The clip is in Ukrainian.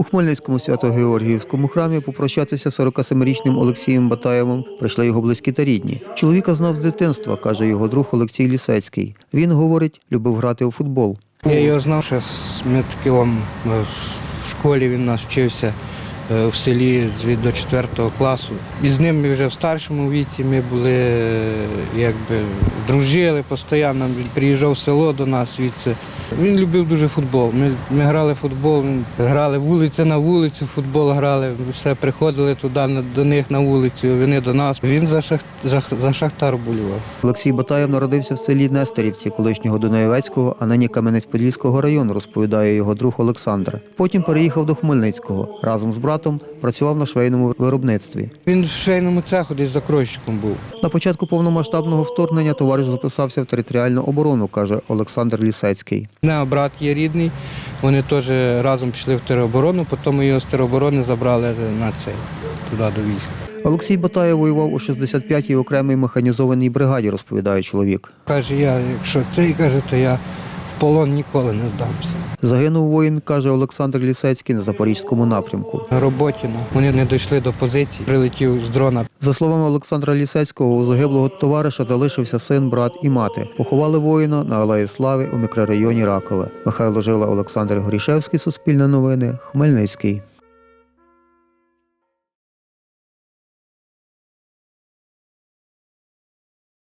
У Хмельницькому Свято-Георгіївському храмі попрощатися з 47-річним Олексієм Батаєвим прийшли його близькі та рідні. Чоловіка знав з дитинства, каже його друг Олексій Лісецький. Він говорить, любив грати у футбол. Я його знав, що з Меткілом в школі він нас вчився в селі до 4 класу. І з ним вже в старшому віці ми були, е, якби дружили постійно. Він приїжджав в село до нас звідси. Він любив дуже футбол. Ми, ми грали футбол, грали вулиця на вулицю, футбол грали. Ми все приходили туди до них на вулицю, вони до нас. Він за, шах, за, за шахтар болював. Олексій Батаєв народився в селі Нестерівці, колишнього Дунаєвецького, а нині Кам'янець-Подільського району, розповідає його друг Олександр. Потім переїхав до Хмельницького. Разом з братом працював на швейному виробництві. Він в швейному цеху десь закройщиком був. На початку повномасштабного вторгнення товариш записався в територіальну оборону, каже Олександр Лісецький. Мене брат є рідний, вони теж разом пішли в тероборону, потім його з тероборони забрали на цей, туди до війська. Олексій Батаєв воював у 65-й окремій механізованій бригаді, розповідає чоловік. Каже, я, якщо цей каже, то я полон ніколи не здамся. Загинув воїн, каже Олександр Лісецький, на запорізькому напрямку. На роботі ну, вони не дійшли до позиції, прилетів з дрона. За словами Олександра Лісецького, у загиблого товариша залишився син, брат і мати. Поховали воїна на Алеї Слави у мікрорайоні Ракове. Михайло Жила, Олександр Горішевський, Суспільне новини, Хмельницький.